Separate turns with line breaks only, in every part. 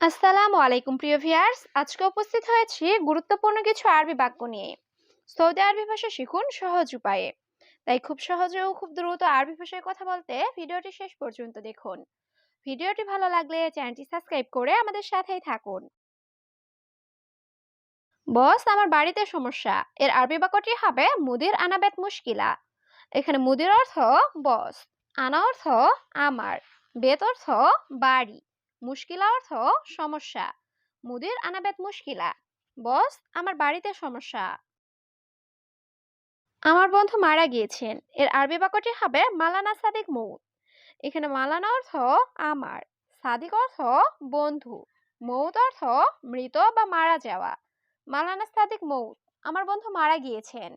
আসসালামু আলাইকুম, প্রিয় ভিয়ার্স আজকে উপস্থিত হয়েছি গুরুত্বপূর্ণ কিছু আরবি বাক্য নিয়ে। সৌদি আরবি ভাষা শিখুন সহজ উপায়ে। তাই খুব সহজে ও খুব দ্রুত আরবি ভাষায় কথা বলতে ভিডিওটি শেষ পর্যন্ত দেখুন। ভিডিওটি ভালো লাগলে চ্যানেলটি সাবস্ক্রাইব করে আমাদের সাথেই থাকুন। বস, আমার বাড়িতে সমস্যা। এর আরবি বাক্যটি হবে মুদির আনাবেত মুশকিলা। এখানে মুদির অর্থ বস, আনা অর্থ আমার, বেত অর্থ বাড়ি। মুশকিলা অর্থ সমস্যা। মুদির আনাবেত মুশকিলা। বস, আমার বাড়িতে সমস্যা। আমার বন্ধু মারা গিয়েছেন। এর আরবি বাক্যটি হবে মালানা সাদিক মৌত এখানে মালানা অর্থ আমার, সাদিক অর্থ বন্ধু মৌত অর্থ মৃত বা মারা যাওয়া। মালানা সাদিক মৌত আমার বন্ধু মারা গিয়েছেন।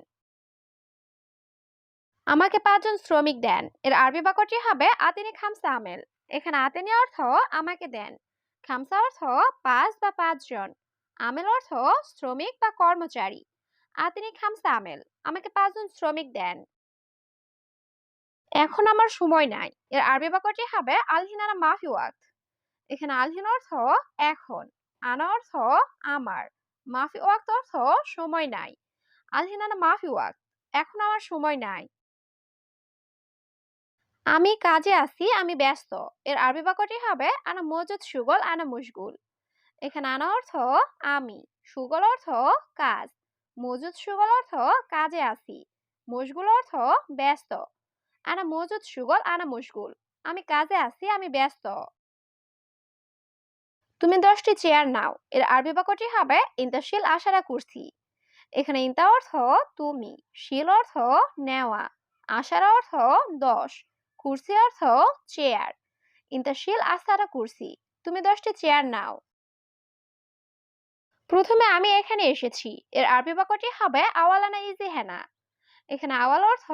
আমাকে পাঁচজন শ্রমিক দেন। এর আরবি বাক্যটি হবে আতিনি খামসা আমেল। এখানে আতেনি অর্থ আমাকে দেন। খামসা অর্থ পাঁচ বা পাঁচজন। আমেল অর্থ শ্রমিক বা কর্মচারী। আতিনি খামসা আমেল, আমাকে পাঁচজন শ্রমিক দেন। এখন আমার সময় নাই। এর আরবি বাক্যটি হবে আলহিনানা মাফি ওয়াক্ত এখানে আলহিন অর্থ এখন, আনা অর্থ আমার। মাফি ওয়াক্ত অর্থ সময় নাই। আলহিনানা মাফি ওয়াক্ত এখন আমার সময় নাই। আমি কাজে আছি, আমি ব্যস্ত। এর আরবি বাক্যটি হবে, আনা মজুদ সুগল, আনা মুশগুল। এখানে আনা অর্থ, আমি। সুগল অর্থ, কাজ। মজুদ সুগল অর্থ, কাজে আছি। মশগুল অর্থ, ব্যস্ত। আনা মজুদ সুগল, আনা মুশগুল। আমি কাজে আছি, আমি ব্যস্ত। তুমি দশটি চেয়ার নাও। এর আরবি বাক্যটি হবে ইন্তাশিল আশারা কুর্সি। এখানে ইন্তা অর্থ, তুমি। শিল অর্থ, নেওয়া। আশারা অর্থ, দশ। কুর্সি অর্থ চেয়ার। ইন্তাশিল আসারা কুর্সি। তুমি দশটি চেয়ার নাও। প্রথমে আমি এখানে এসেছি। এর আরবি বাক্যটি হবে আওয়ালানা ইজি হেনা। এখানে আওয়াল অর্থ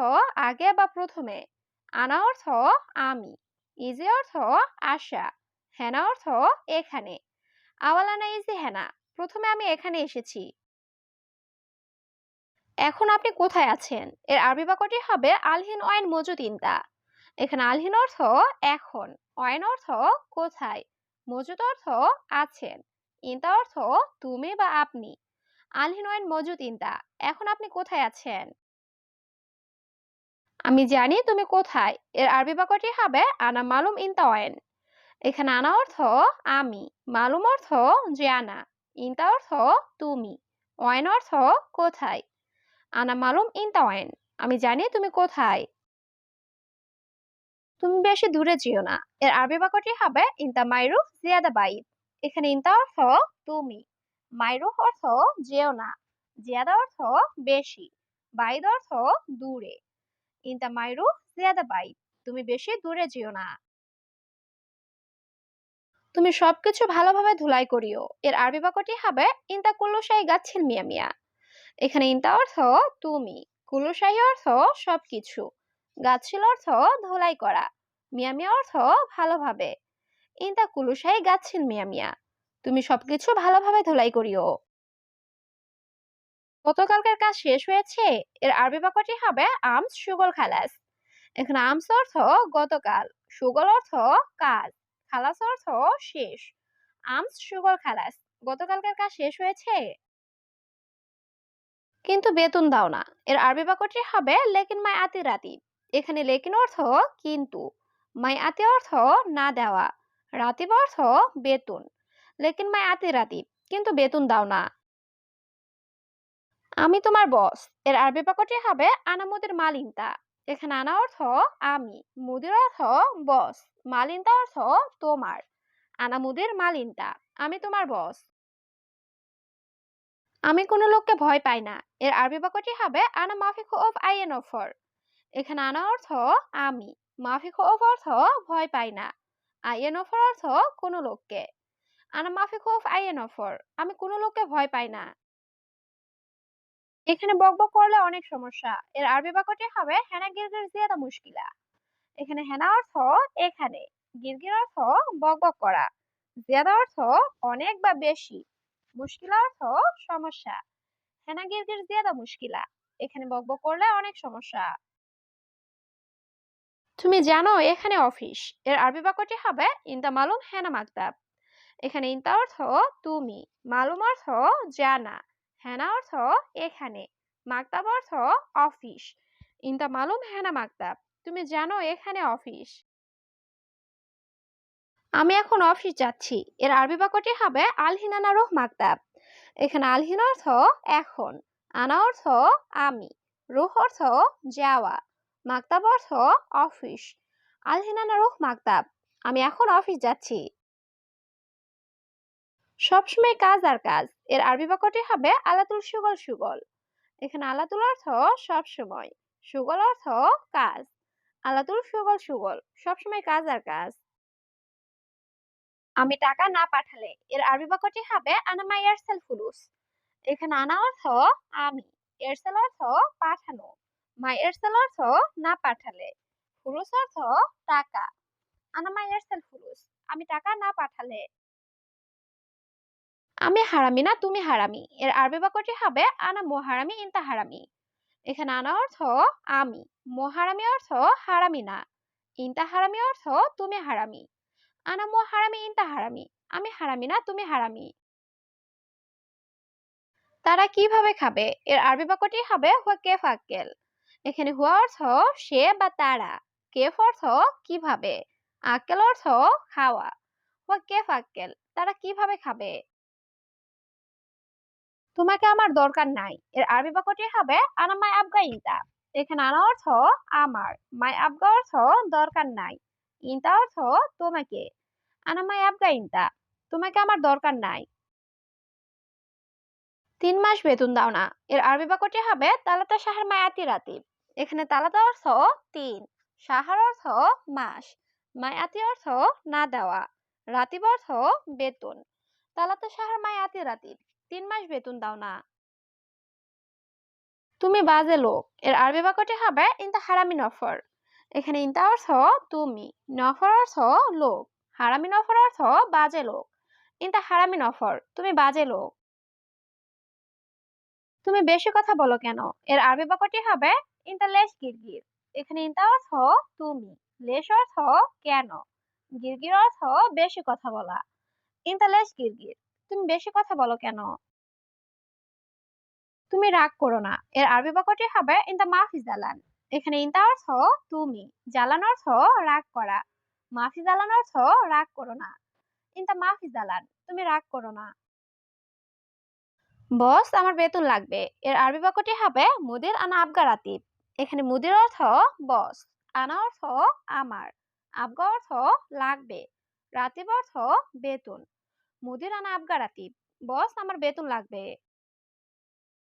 আগে বা প্রথমে। আনা অর্থ আমি। ইজি অর্থ আশা। হেনা অর্থ এখানে। আওয়ালানা ইজি হেনা। প্রথমে আমি এখানে এসেছি। এখন আপনি কোথায় আছেন? এর আরবি বাক্যটি হবে আলহিন ওয়াইন মজুদ ইন্তা এখানে আলহিন অর্থ এখন, অয়ন অর্থ কোথায় মজুদ অর্থ আছেন, ইন্তা অর্থ তুমি বা আপনি, আলহিন ওয়াইন মজুদ ইন্তা, এখন আপনি কোথায় আছেন? আমি জানি তুমি কোথায়, এর আরবি বাক্যটি হবে আনা মালুম ইন্তা ওয়াইন এখানে আনা অর্থ আমি, মালুম অর্থ জানা ইন্তা অর্থ তুমি ওয়াইন অর্থ কোথায়, আনা মালুম ইন্তা ওয়াইন আমি জানি তুমি কোথায় তুমি বেশি দূরে যেও না। এর আরবি বাক্যটি হবে, ইন্তা মাইরুফ জিয়াদা বাইদ। এখানে ইন্তা অর্থ, তুমি। মাইরুফ অর্থ, যেও না। জিয়াদা অর্থ, বেশি। বাইদ অর্থ, দূরে। ইন্তা মাইরুফ জিয়াদা বাইদ, তুমি বেশি দূরে যেও না। তুমি সবকিছু ভালোভাবে ধুলাই করিও। এর আরবি বাক্যটি হবে, ইন্তা কুল্লুশাই গাচ্ছিল মিয়া মিয়া। এখানে ইন্তা অর্থ, তুমি। কুল্লুশাই অর্থ, সবকিছু। গাছিল অর্থ ধোলাই করা, মিয়া মিয়া অর্থ ভালোভাবে। ইন্তা কুলুসাই গাচ্ছিল মিয়া মিয়া। তুমি সবকিছু ভালোভাবে ধোলাই করিও। গতকালকার কাজ শেষ হয়েছে, এর আরবি বাক্যটি হবে আমস সুগল খালাস। এখানে আমস অর্থ গতকাল, সুগল অর্থ কাজ খালাস অর্থ শেষ। আমস সুগল খালাস, গতকালকার কাজ শেষ হয়েছে। কিন্তু বেতন দাও না, এর আরবি বাক্যটি হবে লেকিন মাই আতি রাতি এখানে লেকিন অর্থ কিন্তু, মাই আতি অর্থ না দেওয়া, রাতিব অর্থ বেতন। লেকিন মাই আতি রাতিব, কিন্তু বেতন দাও না। আমি তোমার বস, এর আরবি বাক্যটি হবে আনা মুদির মালিনতা। এখানে আনা অর্থ আমি, মুদির অর্থ বস, মালিনতা অর্থ তোমার আনা মুদির মালিনতা, আমি তোমার বস। আমি কোনো লোককে ভয় পাই না, এর আরবি বাক্যটি হবে আনা মাফিক অফ আইএন অফার। এখানে আনা অর্থ আমি, মাফিক অফ অর্থ ভয় পাই না, আইএন অফার অর্থ কোনো লোককে। আনা মাফিক অফ আইএন অফার, আমি কোনো লোককে ভয় পাই না। এখানে বকবক করলে অনেক সমস্যা, এর আরবি বাক্যটি হবে হেনা গিরগির জিয়াদা মুশকিলা। এখানে হেনা অর্থ এখানে গিরগির অর্থ বকবক করা, জিয়াদা অর্থ অনেক বা বেশি, মুশকিলা অর্থ সমস্যা, হেনা গিরগির জিয়াদা মুশকিলা। এখানে বকবক করলে অনেক সমস্যা। তুমি জানো এখানে অফিস। এর আরবি বাক্যটি হবে ইন্দা মালুম হেনা মাকতাব এখানে ইনতা অর্থ, তুমি। মালুম অর্থ, জানা। হেনা অর্থ, এখানে। মাকতাব অর্থ, অফিস। ইনতা মালুম হেনা মাকতাব তুমি জানো এখানে অফিস। আমি এখন অফিস যাচ্ছি। এর আরবি বাক্যটি হবে আলহিনানা রুহ মাকতাব এখানে আলহিন অর্থ, এখন। আনা অর্থ, আমি। রুহ অর্থ, যাওয়া। মাকতাব অর্থ অফিস আলহিনানা রুহ মাকতাব, আমি এখন অফিস যাচ্ছি। সবসময় কাজ আর কাজ, এর আরবি বাক্যটি হবে আলাতুল সুগল সুগল। এখানে আলাতুল অর্থ সবসময়, সুগল অর্থ কাজ। আলাতুল সুগল সুগল, সবসময় কাজ আর কাজ। আমি টাকা না পাঠালে, এর আরবি বাক্যটি হবে আনা মাই এরসেল ফুলুস। এখানে আনা অর্থ আমি এরসেল অর্থ পাঠানো। মাই এরসেল অর্থ না পাঠালে ফুলুস অর্থ টাকা। আনা মাই এরসেল ফুলুস আমি টাকা না পাঠালে আমি হারামি না তুমি হারামি এর আরবি বাক্যটি হবে আনা মোহারামি ইনতা হারামি এখানে আনা অর্থ আমি। মোহারামি অর্থ হারামি না। ইনতা হারামি অর্থ তুমি হারামি আনা মোহারামি ইনতা হারামি আমি হারামি না তুমি হারামি তারা কীভাবে খাবে? এর আরবি বাক্যটি হবে হুয়া কেফ আক্কেল এখানে হুয়া অর্থ সে বা তারা। কেফ অর্থ কীভাবে? আক্কেল অর্থ খাওয়া। হুয়া কেফ আক্কেল, তারা কীভাবে খাবে? তোমাকে আমার দরকার নাই। এর আরবি বাক্যটি হবে, আনা মাই আবগা ইনতা। এখানে আনা অর্থ, আমার। মাই আবগা অর্থ, দরকার নাই। ইনতা অর্থ, তোমাকে। আনা মাই আবগা ইনতা, তোমাকে আমার দরকার নাই। তিন মাস বেতন দাও না। এর আরবি বাক্যটি হবে তালাতা সাহার মায়াতি রাতি। এখানে তালাতা অর্থ তিন সাহার অর্থ মাস। মায়াতি অর্থ না দেওয়া। রাতিব অর্থ বেতন। তালাতা সাহার মায়াতি রাতি, তিন মাস বেতন দাও না। তুমি বাজে লোক। এর আরবি বাক্যটি হবে ইনতা হারামি নফর। এখানে ইনতা অর্থ তুমি, নফর অর্থ লোক। হারামি নফর অর্থ বাজে লোক। ইনতা হারামি নফর, তুমি বাজে লোক। তুমি বেশি কথা বলো কেন? এর আরবি বাক্যটি হবে, ইনতা লেশ গিরগির। এখানে ইনতা অর্থ তুমি। লেশ অর্থ কেন? গিরগির অর্থ বেশি কথা বলা। ইনতা লেশ গিরগির। তুমি বেশি কথা বলো কেন? তুমি রাগ করো না। এর আরবি বাক্যটি হবে, ইনতা মাফি জালান। এখানে ইনতা অর্থ তুমি। জ্বালান অর্থ রাগ করা। মাফি জালান অর্থ রাগ করো না। ইনতা মাফি জালান। তুমি রাগ করো না। বস, আমার বেতন লাগবে। এর আরবি বাক্যটি হবে মুদির আনা আবগা রাতিব এখানে মুদির অর্থ বস, আনা অর্থ আমার, আবগা অর্থ লাগবে, রাতিব অর্থ বেতন। মুদির আনা আবগা রাতিব বস, আমার বেতন লাগবে।